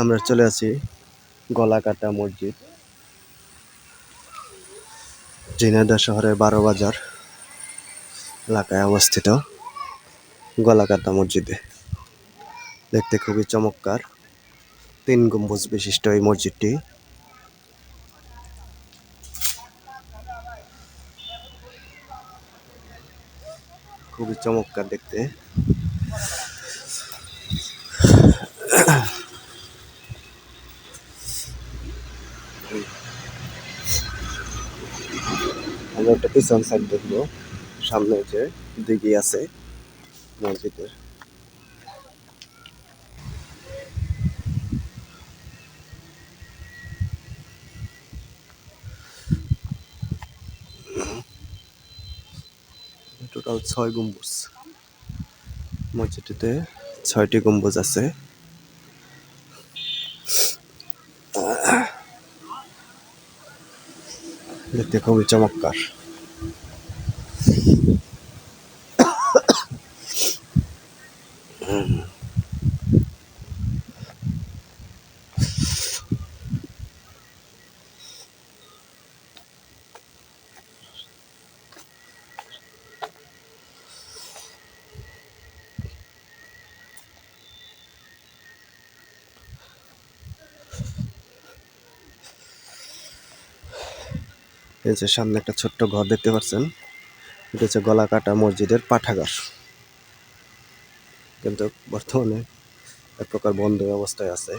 আমরা চলে আসি গলাকাটা মসজিদ। ঝিনাইদহ শহরের বারো বাজার এলাকায় অবস্থিত গলাকাটা মসজিদে। দেখতে খুবই চমৎকার। তিন গম্বুজ বিশিষ্ট এই মসজিদটি খুবই চমৎকার দেখতে। আমরা একটা পিছন সাইড দেখব। সামনে যে দিঘি আছে মসজিদের। টোটাল ছয় গম্বুজ। মসজিদটিতে ছয়টি গম্বুজ আছে। দেখতে খুবই চমৎকার। এই যে সামনে একটা ছোট্ট ঘর দেখতে পাচ্ছেন। এটা হচ্ছে গলাকাটা মসজিদের পাঠাগার। কিন্তু বর্তমানে এক প্রকার বন্ধ অবস্থায় আছে।